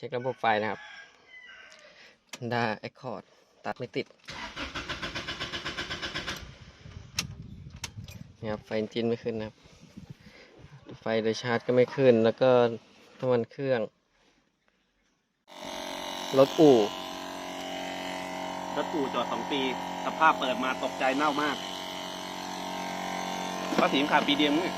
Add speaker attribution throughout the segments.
Speaker 1: เช็คระบบไฟนะครับ Honda Accord ตัดไม่ติดนี่ครับไฟจินไม่ขึ้นนะครับ ไฟโดยชาร์จก็ไม่ขึ้น แล้วก็น้ำมันเครื่อง รถอู่
Speaker 2: รถอู่จอดสองปี สภาพเปิดมาตกใจเน่ามากภาษีขาดปีเดียวนี่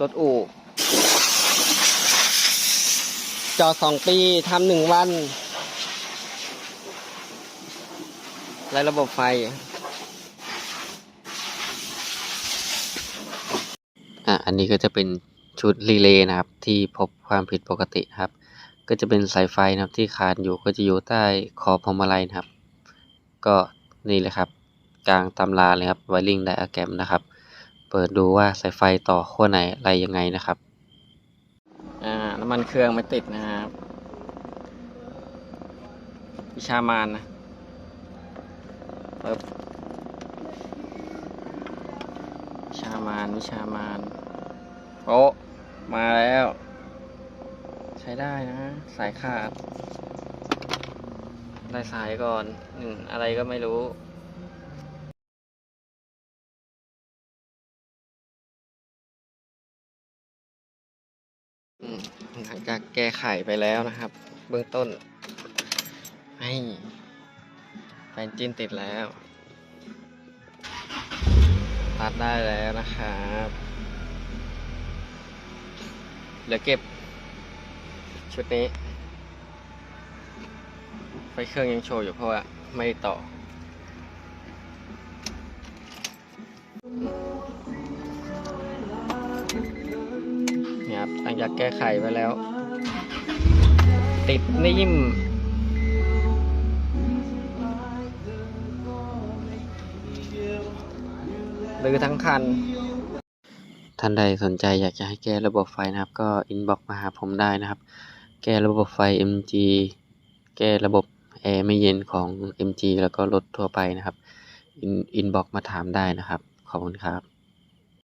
Speaker 1: รถอู่จอดสองปีทำหนึ่งวันและระบบไฟ อะ อันนี้ก็จะเป็นชุดรีเลย์นะครับ ที่พบความผิดปกติครับ ก็จะเป็นสายไฟนะครับที่ขาดอยู่ก็จะอยู่ใต้คอพวงมาลัยนะครับ ก็นี่เลยครับ กลางตำราเลยครับไวริงไดอะแกรมนะครับ เปิดดูว่าสายไฟต่อขั้วไหนอะไรยังไงนะครับ อ่า น้ำมันเครื่องไม่ติดนะครับ วิชามานนะปึ๊บวิชามานวิชามานโป๊ะมาแล้ว ใช้ได้นะ สายขาด ได้สายก่อนอืมอะไรก็ไม่รู้ หลังจากแก้ไขไปแล้วนะครับ เบื้องต้น ให้แฟนจินติดแล้วตัดได้แล้วนะครับเหลือเก็บ ชุดนี้ ไฟเครื่องยังโชว์อยู่เพราะว่าไม่ต่อ นี่ยครับหลังจากแก้ไขไปแล้ว ติดนิ่มหรือทั้งคัน ท่านใดสนใจอยากจะให้แก้ระบบไฟนะครับ ก็อินบ็อกมาหาผมได้นะครับ แก้ระบบไฟ MG แก้ระบบแอร์ไม่เย็นของ MG แล้วก็รถทั่วไปนะครับ อินอินบ็อกมาถามได้นะครับ ขอบคุณครับ